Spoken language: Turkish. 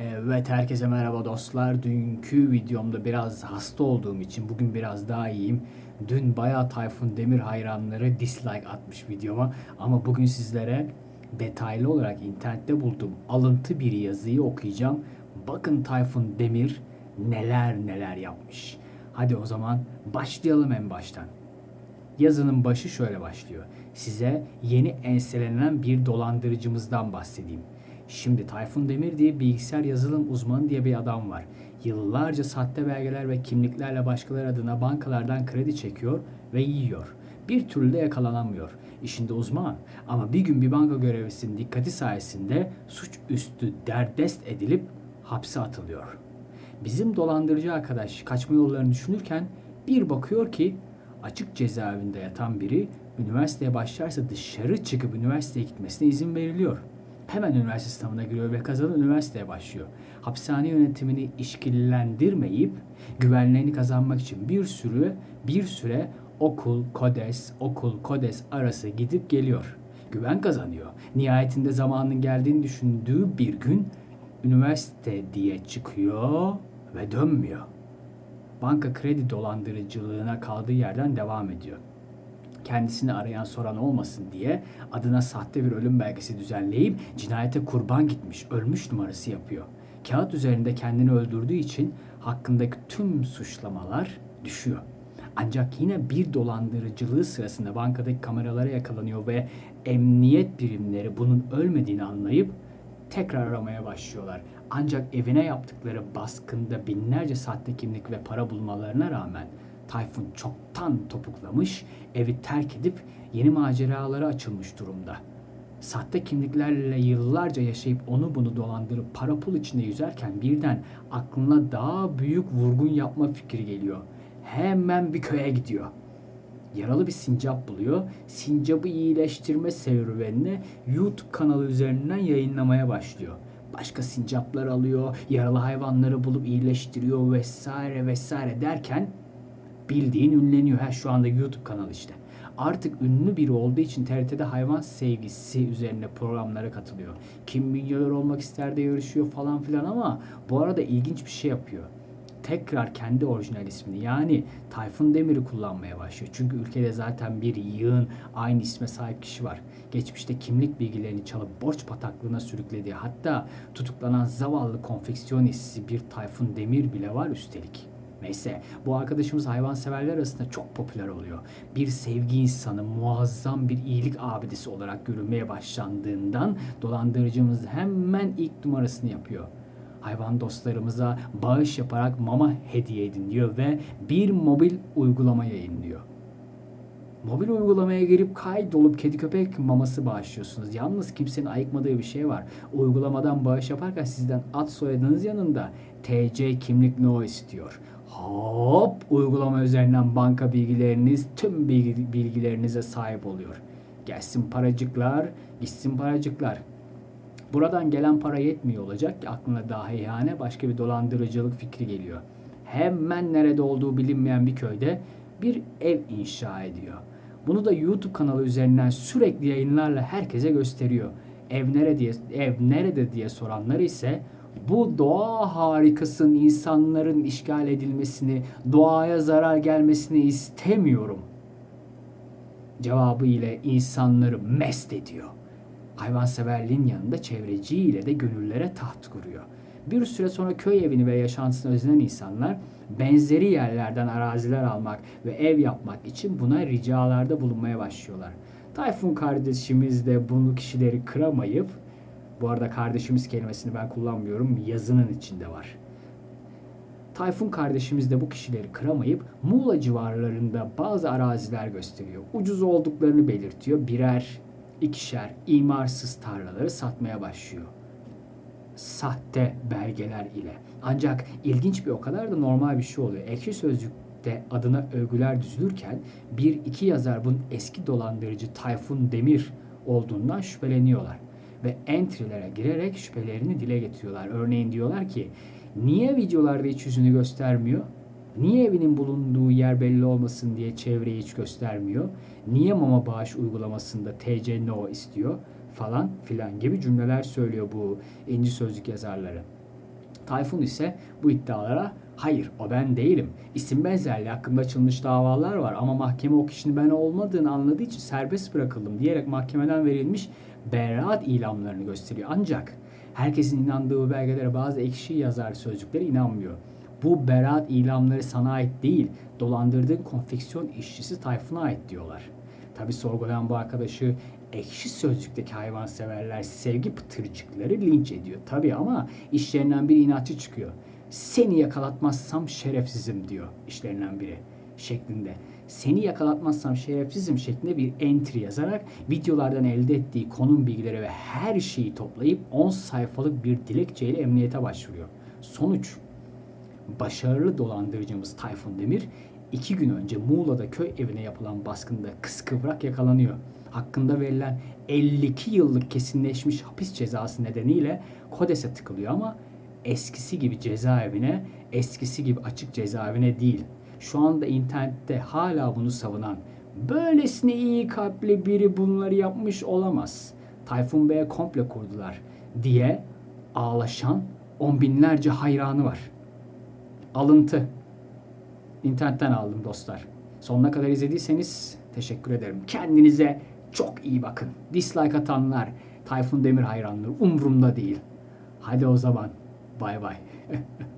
Evet herkese merhaba dostlar. Dünkü videomda biraz hasta olduğum için bugün biraz daha iyiyim. Dün bayağı Tayfun Demir hayranları dislike atmış videoma ama bugün sizlere detaylı olarak internette bulduğum alıntı bir yazıyı okuyacağım. Bakın Tayfun Demir neler neler yapmış. Hadi o zaman başlayalım en baştan. Yazının başı şöyle başlıyor. Size yeni enselenen bir dolandırıcımızdan bahsedeyim. Şimdi Tayfun Demir diye bilgisayar yazılım uzmanı diye bir adam var. Yıllarca sahte belgeler ve kimliklerle başkaları adına bankalardan kredi çekiyor ve yiyor. Bir türlü de yakalanamıyor. İşinde uzman ama bir gün bir banka görevlisinin dikkati sayesinde suçüstü derdest edilip hapse atılıyor. Bizim dolandırıcı arkadaş kaçma yollarını düşünürken bir bakıyor ki açık cezaevinde yatan biri üniversiteye başlarsa dışarı çıkıp üniversiteye gitmesine izin veriliyor. Hemen üniversite sınavına giriyor ve kazanıp üniversiteye başlıyor. Hapishane yönetimini işkillendirmeyip güvenliğini kazanmak için bir sürü bir süre okul, kodes, okul, kodes arası gidip geliyor. Güven kazanıyor. Nihayetinde zamanın geldiğini düşündüğü bir gün üniversite diye çıkıyor ve dönmüyor. Banka kredi dolandırıcılığına kaldığı yerden devam ediyor kendisini arayan soran olmasın diye adına sahte bir ölüm belgesi düzenleyip cinayete kurban gitmiş, ölmüş numarası yapıyor. Kağıt üzerinde kendini öldürdüğü için hakkındaki tüm suçlamalar düşüyor. Ancak yine bir dolandırıcılığı sırasında bankadaki kameralara yakalanıyor ve emniyet birimleri bunun ölmediğini anlayıp tekrar aramaya başlıyorlar. Ancak evine yaptıkları baskında binlerce sahte kimlik ve para bulmalarına rağmen Tayfun çoktan topuklamış, evi terk edip yeni maceralara açılmış durumda. Sahte kimliklerle yıllarca yaşayıp onu bunu dolandırıp para pul içinde yüzerken birden aklına daha büyük vurgun yapma fikri geliyor. Hemen bir köye gidiyor. Yaralı bir sincap buluyor. Sincapı iyileştirme serüvenini YouTube kanalı üzerinden yayınlamaya başlıyor. Başka sincaplar alıyor, yaralı hayvanları bulup iyileştiriyor vesaire vesaire derken bildiğin ünleniyor. Ha şu anda YouTube kanalı işte. Artık ünlü biri olduğu için TRT'de hayvan sevgisi üzerine programlara katılıyor. Kim milyoner olmak ister de yarışıyor falan filan ama bu arada ilginç bir şey yapıyor. Tekrar kendi orijinal ismini yani Tayfun Demir'i kullanmaya başlıyor. Çünkü ülkede zaten bir yığın aynı isme sahip kişi var. Geçmişte kimlik bilgilerini çalıp borç bataklığına sürüklediği hatta tutuklanan zavallı konfeksiyonist bir Tayfun Demir bile var üstelik. Neyse bu arkadaşımız hayvanseverler arasında çok popüler oluyor. Bir sevgi insanı, muazzam bir iyilik abidesi olarak görülmeye başlandığından dolandırıcımız hemen ilk numarasını yapıyor. Hayvan dostlarımıza bağış yaparak mama hediye edin diyor ve bir mobil uygulama yayınlıyor. Mobil uygulamaya girip kaydolup kedi köpek maması bağışlıyorsunuz. Yalnız kimsenin ayıkmadığı bir şey var. Uygulamadan bağış yaparken sizden ad soyadınız yanında TC kimlik no istiyor. Hop uygulama üzerinden banka bilgileriniz tüm bilgi, bilgilerinize sahip oluyor. Gelsin paracıklar, gitsin paracıklar. Buradan gelen para yetmiyor olacak ki aklına dahi yani başka bir dolandırıcılık fikri geliyor. Hemen nerede olduğu bilinmeyen bir köyde bir ev inşa ediyor. Bunu da YouTube kanalı üzerinden sürekli yayınlarla herkese gösteriyor. Ev nerede diye, ev nerede diye soranlar ise bu doğa harikasının insanların işgal edilmesini, doğaya zarar gelmesini istemiyorum. Cevabı ile insanları mest ediyor. Hayvanseverliğin yanında çevreciyle de gönüllere taht kuruyor. Bir süre sonra köy evini ve yaşantısını özlenen insanlar benzeri yerlerden araziler almak ve ev yapmak için buna ricalarda bulunmaya başlıyorlar. Tayfun kardeşimiz de bunu kişileri kıramayıp bu arada kardeşimiz kelimesini ben kullanmıyorum. Yazının içinde var. Tayfun kardeşimiz de bu kişileri kıramayıp Muğla civarlarında bazı araziler gösteriyor. Ucuz olduklarını belirtiyor. Birer, ikişer imarsız tarlaları satmaya başlıyor. Sahte belgeler ile. Ancak ilginç bir o kadar da normal bir şey oluyor. Ekşi Sözlük'te adına övgüler düzülürken bir iki yazar bunun eski dolandırıcı Tayfun Demir olduğundan şüpheleniyorlar ve entry'lere girerek şüphelerini dile getiriyorlar. Örneğin diyorlar ki niye videolarda hiç yüzünü göstermiyor? Niye evinin bulunduğu yer belli olmasın diye çevreyi hiç göstermiyor? Niye mama bağış uygulamasında TC no istiyor? Falan filan gibi cümleler söylüyor bu inci sözlük yazarları. Tayfun ise bu iddialara hayır o ben değilim. İsim benzerliği hakkında açılmış davalar var ama mahkeme o kişinin ben olmadığını anladığı için serbest bırakıldım diyerek mahkemeden verilmiş beraat ilamlarını gösteriyor. Ancak herkesin inandığı bu belgelere bazı ekşi yazar sözcükleri inanmıyor. Bu beraat ilamları sana ait değil, dolandırdığın konfeksiyon işçisi Tayfun'a ait diyorlar. Tabi sorgulayan bu arkadaşı ekşi sözlükteki hayvanseverler, sevgi pıtırcıkları linç ediyor. Tabi ama işlerinden bir inatçı çıkıyor. Seni yakalatmazsam şerefsizim diyor işlerinden biri şeklinde. Seni yakalatmazsam şerefsizim şeklinde bir entry yazarak videolardan elde ettiği konum bilgileri ve her şeyi toplayıp 10 sayfalık bir dilekçeyle emniyete başvuruyor. Sonuç başarılı dolandırıcımız Tayfun Demir iki gün önce Muğla'da köy evine yapılan baskında kıskıvrak yakalanıyor. Hakkında verilen 52 yıllık kesinleşmiş hapis cezası nedeniyle Kodes'e tıkılıyor ama eskisi gibi cezaevine, eskisi gibi açık cezaevine değil. Şu anda internette hala bunu savunan, böylesine iyi kalpli biri bunları yapmış olamaz. Tayfun Bey'e komple kurdular diye ağlaşan on binlerce hayranı var. Alıntı. İnternetten aldım dostlar. Sonuna kadar izlediyseniz teşekkür ederim. Kendinize çok iyi bakın. Dislike atanlar, Tayfun Demir hayranları umurumda değil. Hadi o zaman. Bay bay.